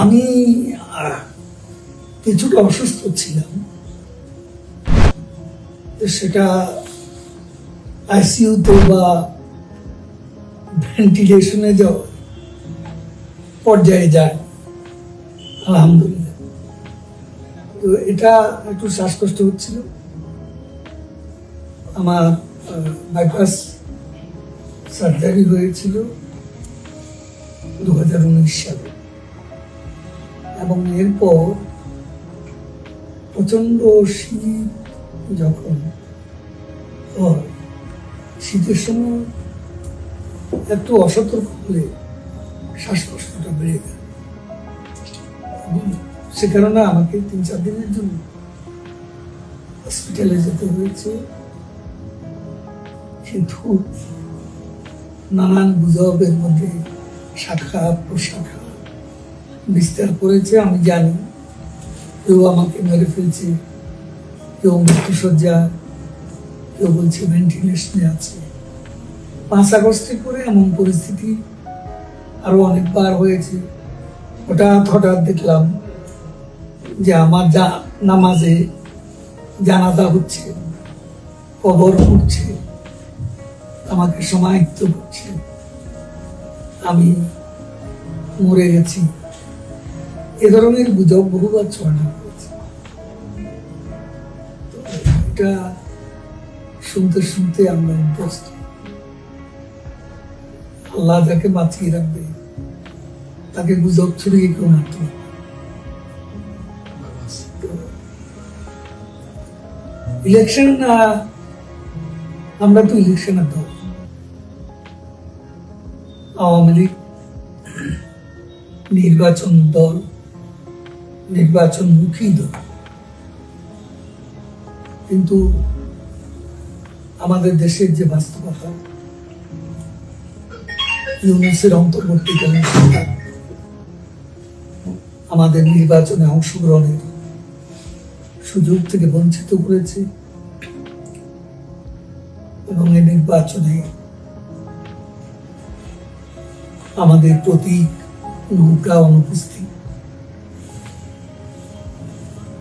আমি কিছুটা অসুস্থ ছিলাম। সেটা আইসিইউতে বা ভেন্টিলেশনে যাওয়া পর্যায়ে যায়, আলহামদুলিল্লাহ। তো এটা একটু শ্বাসকষ্ট হচ্ছিল। আমার বাইপাস সার্জারি হয়েছিল দু হাজার উনিশ সালে। এবং এরপর প্রচণ্ড শীত যখন হয়, শীতের সময় একটু অসতর্ক হলে শ্বাসকষ্টটা বেড়ে যায়। এবং সে কারণে আমাকে তিন চার দিনের জন্য হসপিটালে যেতে হয়েছে। কিন্তু নানান গুজবের মধ্যে শাখা, প্রশাখা বিস্তার করেছে, আমি জানি। কেউ আমাকে মেরে ফেলছে, কেউ মৃত্যুসজ্জা, কেউ বলছে ভেন্টিলেশনে আছে। পাঁচ আগস্টে করে এমন পরিস্থিতি আরও অনেকবার হয়েছে। হঠাৎ হঠাৎ দেখলাম যে আমার যা নামাজে জানাজা হচ্ছে, কবর উঠছে আমাকে সমাহিত করছে। আমি মরে গেছি। এ ধরনের গুজব বহুবার ছড়ানো হয়েছে এটা শুনতে শুনতে আমরা অভ্যস্ত। আল্লাহ যাকে বাঁচিয়ে রাখবে, তাকে গুজব ছড়িয়ে কেউ মারতে ইলেকশন আমরা তো ইলেকশনের দল আওয়ামী লীগ, নির্বাচন দল নির্বাচনমুখী দল কিন্তু আমাদের দেশের যে বাস্তবতা, ইউনুসের অন্তর্বর্তীকালীন সরকার, আমাদের নির্বাচনে অংশগ্রহণের সুযোগ থেকে বঞ্চিত করেছে এবং এই নির্বাচনে আমাদের প্রতীক অনুপস্থিত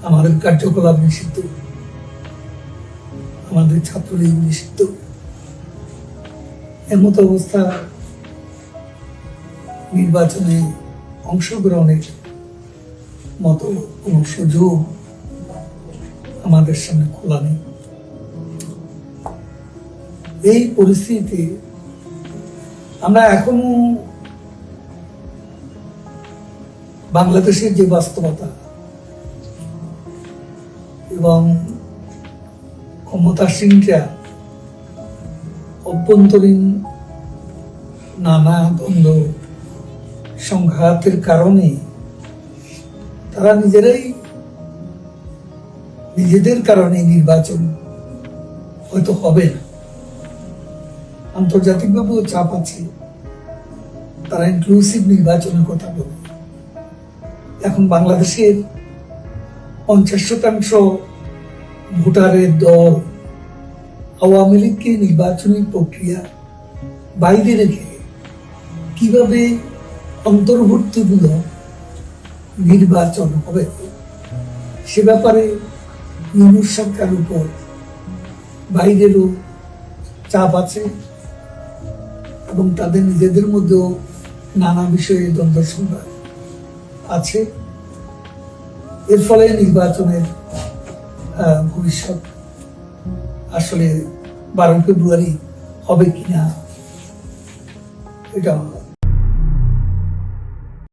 আমাদের কার্যকলাপ নিষিদ্ধ। আমাদের ছাত্রলীগ নিষিদ্ধ। এমত অবস্থা নির্বাচনে অংশগ্রহণের মতো কোনো সুযোগ আমাদের সামনে খোলা নেই। এই পরিস্থিতিতে আমরা এখনও বাংলাদেশের যে বাস্তবতা এবং ক্ষমতাসীনরা অভ্যন্তরীণ নানা দ্বন্দ্ব, সংঘাতের কারণে তারা নিজেরাই নিজেদের কারণে নির্বাচন হয়তো হবে না। আন্তর্জাতিকভাবেও চাপ আছে। তারা ইনক্লুসিভ নির্বাচনের কথা বলে। এখন বাংলাদেশের পঞ্চাশ শতাংশ ভোটারের দল আওয়ামী লীগকে নির্বাচনী প্রক্রিয়া বাইরে রেখে কীভাবে অন্তর্ভুক্তিমূলক নির্বাচন হবে, সে ব্যাপারে ইউনুস সরকারের উপর বাইরেরও চাপ আছে এবং তাদের নিজেদের মধ্যেও নানা বিষয়ে দ্বন্দ্ব সংঘাত আছে। এর ফলে নির্বাচনের ভবিষ্যৎ আসলে বারো ফেব্রুয়ারি হবে কিনা এটা